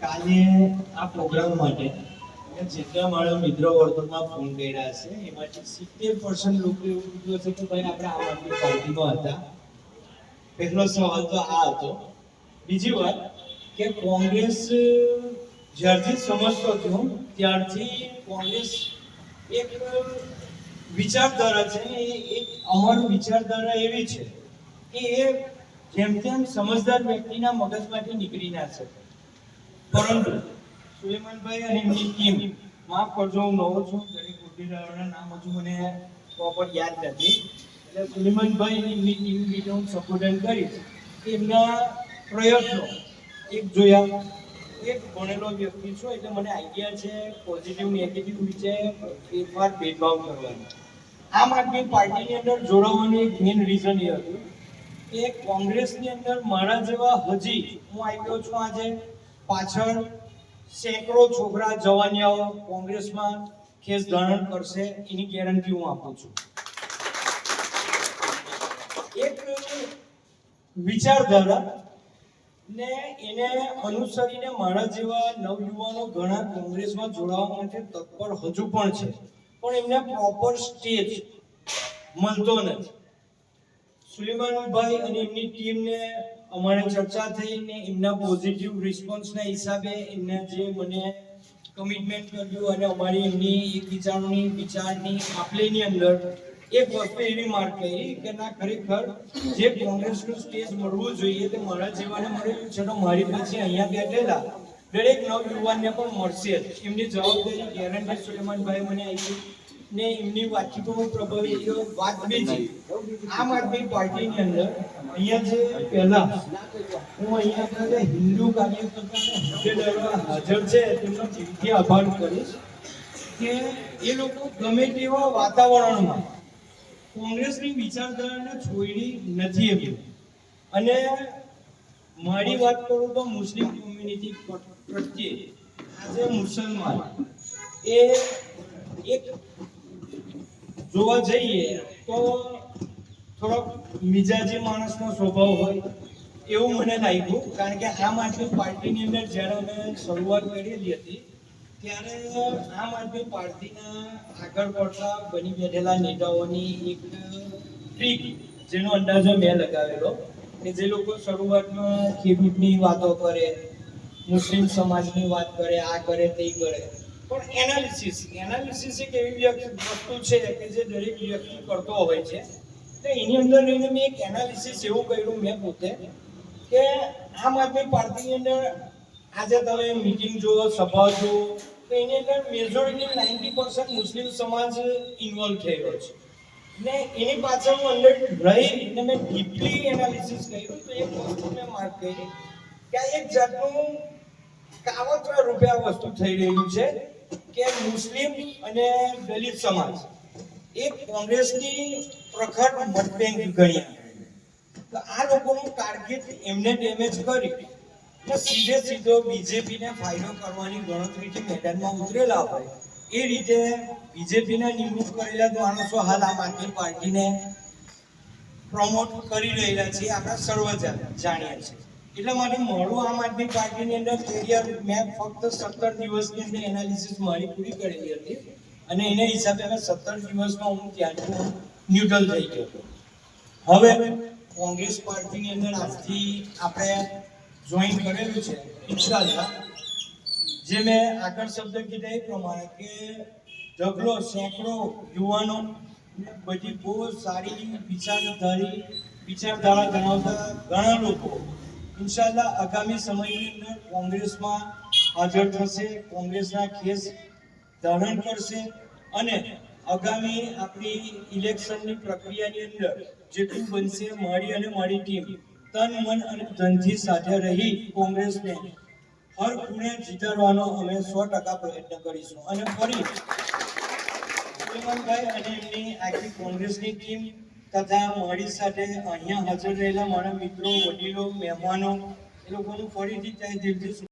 કાલે આ પ્રોગ્રામ માટે જેટલા મારા મિત્રો વર્તુળમાં ફોન કર્યા છે, એમાંથી સિત્તેર પર્સન્ટ લોકો એવું કીધું છે કે ભાઈ આપણે આમ આદમી પાર્ટીમાં હતા. પહેલો સવાલ તો આ હતો. બીજી વાત કે કોંગ્રેસ, જ્યારથી સમજતો હતો ત્યારથી કોંગ્રેસ એક વિચારધારા છે એ એક અમારું વિચારધારા એવી છે કે એ જેમ તેમ સમજદાર વ્યક્તિના મગજમાંથી નીકળી ના શકે. પરંતુ સુલેમાનભાઈ અને એમની ટીમ, માફ કરજો, હું નવો છું, દરેક હોદ્દેદારોના નામ હજુ મને પ્રોપર યાદ નથી. એટલે સુલેમાનભાઈ અને એમની ટીમ વિશે હું સંબોધન કરીશ. એમના પ્રયત્નો એક જોયા, એક ભણેલો વ્યક્તિ છું, એટલે મને આઈડિયા છે પોઝિટિવ નેગેટિવ વિશે ફેરફાર ભેદભાવ કરવાનો. આમ આદમી પાર્ટીની અંદર જોડાવાનું એક મેઇન રીઝન એ હતું કે કોંગ્રેસની અંદર મારા જેવા હજી હું આવ્યો છું આજે પાછળ સેંકડો છોકરા, જવાનિયાઓ કોંગ્રેસમાં કેસ ગ્રહણ કરશે, એની ગેરંટી હું આપું છું. એક વિચારધારા ને એને અનુસરીને મારા જેવા નવયુવાનો ઘણા કોંગ્રેસમાં જોડાવા માટે તત્પર હજુ પણ છે. પણ એમને પ્રોપર સ્ટેજ મળતો નથી. સુલેમાનભાઈ અને એમની ટીમને અમારે ચર્ચા થઈ ને એમના પોઝિટિવ રિસ્પોન્સના હિસાબે એમને જે મને કમિટમેન્ટ કર્યું અને અમારી એમની એક વિચારોની, વિચારની આપલેની અંદર એક વસ્તુ એવી માર્ક કરી કે ના, ખરેખર જે કોંગ્રેસનું સ્ટેજ મળવું જોઈએ તે મારા જેવાને મળેલું છે તો મારી પછી અહીંયા બેઠેલા દરેક નવયુવાનને પણ મળશે એમની જવાબદારી ગેરંટી સુલેમાનભાઈ મને આપી. ને એમની વાતચીતો પ્રભાવિત થયો વાત બીજી આમ આદમી પાર્ટીની અંદર અહીંયા જે પહેલા હું અહીંયા બધા હિન્દુ કાર્યકર્તાને હાજર છે તેમનો જીવથી આભાર કરીશ કે એ લોકો ગમે તેવા વાતાવરણમાં કોંગ્રેસની વિચારધારાને છોડી નથી એમ. અને મારી વાત કરું તો મુસ્લિમ કોમ્યુનિટી પ્રત્યે આજે મુસલમાન એ એક જોવા જઈએ તો થોડોક મિજાજી માણસનો સ્વભાવ હોય એવું મને લાગ્યું. કારણ કે આમ આદમી પાર્ટીની અંદર જ્યારે અમે શરૂઆત કરેલી હતી, ત્યારે આમ આદમી પાર્ટીના આગળ પડતા બની બેઠેલા નેતાઓની એક ટ્રીક જેનો અંદાજો મેં લગાવેલો કે જે લોકો શરૂઆતમાં ખેડૂતની વાતો કરે, મુસ્લિમ સમાજની વાત કરે, આ કરે, તે કરે. પણ એનાલિસિસ એનાલિસિસ એક એવી વસ્તુ છે કે જે દરેક વ્યક્તિ કરતો હોય છે. તો એની અંદર લઈને મેં એક એનાલિસિસ એવું કર્યું મેં પોતે કે આમ આદમી પાર્ટીની અંદર આજે તમે મીટિંગ જુઓ, સભા જુઓ, તો એની અંદર મેજોરિટી નાઇન્ટી પર્સન્ટ મુસ્લિમ સમાજ ઇન્વોલ્વ થયેલો છે. ને એની પાછળ હું અંદર રહી ને મેં ડીપલી એનાલિસિસ કર્યું, તો એક વસ્તુ મેં માર્ક કરી કે આ એક જાતનું કાવતરા રૂપે આ વસ્તુ થઈ રહ્યું છે. કે મુસ્લિમ અને દલિત સમાજ એ કોંગ્રેસની પ્રખર મત બેંક ગણ્યા. તો આ લોકોનું ટાર્ગેટ એમને ડેમેજ કરી ને સીધે સીધો બીજેપીને ફાયદો કરવાની ગણતરીથી મેદાનમાં ઉતરેલા હોય, એ રીતે બીજેપીના નિમણૂક કરેલા માણસો હાલ આમ આદમી પાર્ટીને પ્રમોટ કરી રહેલા છે, આપણા સર્વ જા- જાણીએ છીએ. એટલે માટે મારું આમ આદમી પાર્ટીની અંદર કેરિયર મેં ફક્ત સત્તર દિવસની અંદર એનાલિસિસ મારી પૂરી કરેલી હતી. અને એના હિસાબે મેં સત્તર દિવસમાં હું ત્યાંથી ન્યુટ્રલ થઈ ગયો હવે કોંગ્રેસ પાર્ટીની અંદર આજથી આપણે જોઈન કરેલું છે ઇન્શાલ્લાહ જે મેં આગળ શબ્દ કીધા એ પ્રમાણે કે ઢગલો, સેંકડો યુવાનો બધી બહુ સારી વિચારધારી, વિચારધારા ધરાવતા ઘણા લોકો ઇન્શાલ્લાહ આગામી સમયની અંદર કોંગ્રેસમાં હાજર થશે, કોંગ્રેસના ખેસ ધારણ કરશે અને આગામી આપણી ઇલેક્શનની પ્રક્રિયાની અંદર જેટલું બનશે, મારી અને મારી ટીમ તન, મન અને ધનથી સાથે રહી કોંગ્રેસને હર ખૂણે જીતાડવાનો અમે સો ટકા પ્રયત્ન કરીશું. અને ફરી, સુલેમાનભાઈ અને એમની આખી કોંગ્રેસની ટીમ તથા મારી સાથે અહીંયા હાજર રહેલા મારા મિત્રો, વડીલો, મહેમાનો, એ લોકોનું ફરીથી ત્યાં દિલથી